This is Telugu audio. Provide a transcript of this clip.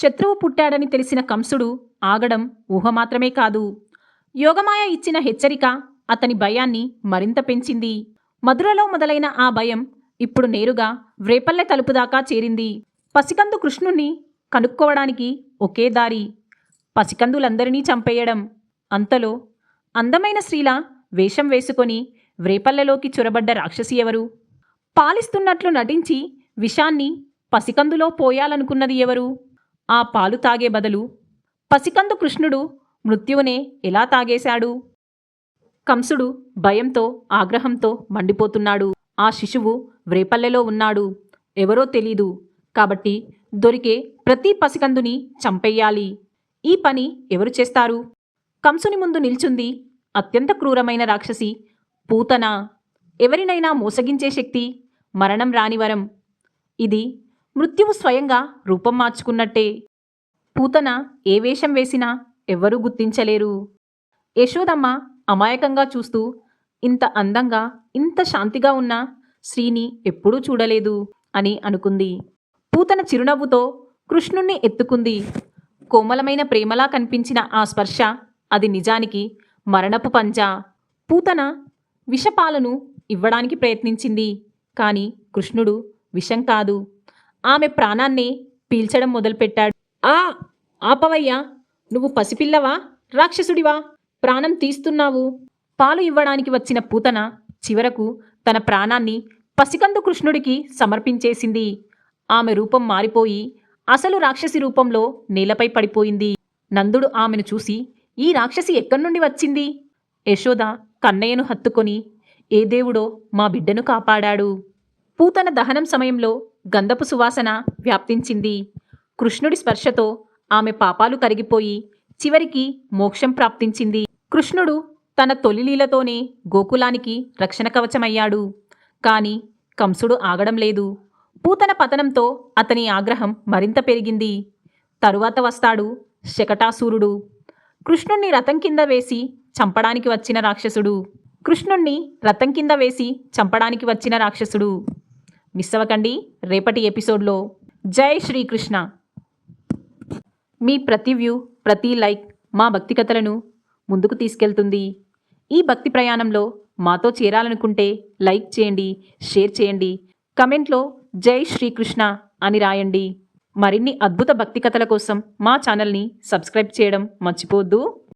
శత్రువు పుట్టాడని తెలిసిన కంసుడు ఆగడం ఊహ మాత్రమే కాదు. యోగమాయ ఇచ్చిన హెచ్చరిక అతని భయాన్ని మరింత పెంచింది. మధురలో మొదలైన ఆ భయం ఇప్పుడు నేరుగా వ్రేపల్లె తలుపు దాకా చేరింది. పసికందు కృష్ణుణ్ణి కనుక్కోవడానికి ఒకే దారి పసికందులందరినీ చంపేయడం. అంతలో అందమైన స్త్రీల వేషం వేసుకొని వ్రేపల్లెలోకి చొరబడ్డ రాక్షసి ఎవరు? పాలిస్తున్నట్లు నటించి విషాన్ని పసికందులో పోయాలనుకున్నది ఎవరు? ఆ పాలు తాగే బదులు పసికందు కృష్ణుడు మృత్యువునే ఎలా తాగేశాడు? కంసుడు భయంతో ఆగ్రహంతో మండిపోతున్నాడు. ఆ శిశువు వ్రేపల్లెలో ఉన్నాడు. ఎవరో తెలీదు. కాబట్టి దొరికే ప్రతి పసికందుని చంపెయ్యాలి. ఈ పని ఎవరు చేస్తారు? కంసుని ముందు నిల్చుంది అత్యంత క్రూరమైన రాక్షసి పూతన? ఎవరినైనా మోసగించే శక్తి మరణం రానివరం. ఇది మృత్యువు స్వయంగా రూపం మార్చుకున్నట్టే. పూతన ఏ వేషం వేసినా ఎవ్వరూ గుర్తించలేరు. యశోదమ్మ అమాయకంగా చూస్తూ ఇంత అందంగా ఇంత శాంతిగా ఉన్న శ్రీని ఎప్పుడూ చూడలేదు అని అనుకుంది. పూతన చిరునవ్వుతో కృష్ణుణ్ణి ఎత్తుకుంది. కోమలమైన ప్రేమలా కనిపించిన ఆ స్పర్శ అది నిజానికి మరణపు పంజా. పూతన విషపాలను ఇవ్వడానికి ప్రయత్నించింది కానీ కృష్ణుడు విషం కాదు. ఆమె ప్రాణాన్ని పీల్చడం మొదలుపెట్టాడు. ఆ ఆపవయ్యా నువ్వు పసిపిల్లవా? రాక్షసుడివా? ప్రాణం తీస్తున్నావు. పాలు ఇవ్వడానికి వచ్చిన పూతన చివరకు తన ప్రాణాన్ని పసికందు కృష్ణుడికి సమర్పించేసింది. ఆమె రూపం మారిపోయి అసలు రాక్షసి రూపంలో నేలపై పడిపోయింది. నందుడు ఆమెను చూసి ఈ రాక్షసి ఎక్కడి నుండి వచ్చింది యశోద కన్నయ్యను హత్తుకొని ఏ దేవుడో మా బిడ్డను కాపాడాడు. పూతన దహనం సమయంలో గంధపు సువాసన వ్యాప్తించింది. కృష్ణుడి స్పర్శతో ఆమె పాపాలు కరిగిపోయి చివరికి మోక్షం ప్రాప్తించింది. కృష్ణుడు తన తొలిలీలతోనే గోకులానికి రక్షణ కవచమయ్యాడు. కాని కంసుడు ఆగడం లేదు. పూతన పతనంతో అతని ఆగ్రహం మరింత పెరిగింది. తరువాత వస్తాడు శకటాసూరుడు. కృష్ణుణ్ణి రథం కింద వేసి చంపడానికి వచ్చిన రాక్షసుడు. కృష్ణుణ్ణి రథం కింద వేసి చంపడానికి వచ్చిన రాక్షసుడు. మిస్ అవ్వకండి. రేపటి ఎపిసోడ్లో జై శ్రీకృష్ణ. మీ ప్రతి వ్యూ ప్రతి లైక్ మా భక్తి కథలను ముందుకు తీసుకెళ్తుంది. ఈ భక్తి ప్రయాణంలో మాతో చేరాలనుకుంటే లైక్ చేయండి షేర్ చేయండి కమెంట్లో జై శ్రీకృష్ణ అని రాయండి. మరిన్ని అద్భుత భక్తి కథల కోసం మా ఛానల్ని సబ్స్క్రైబ్ చేయడం మర్చిపోవద్దు.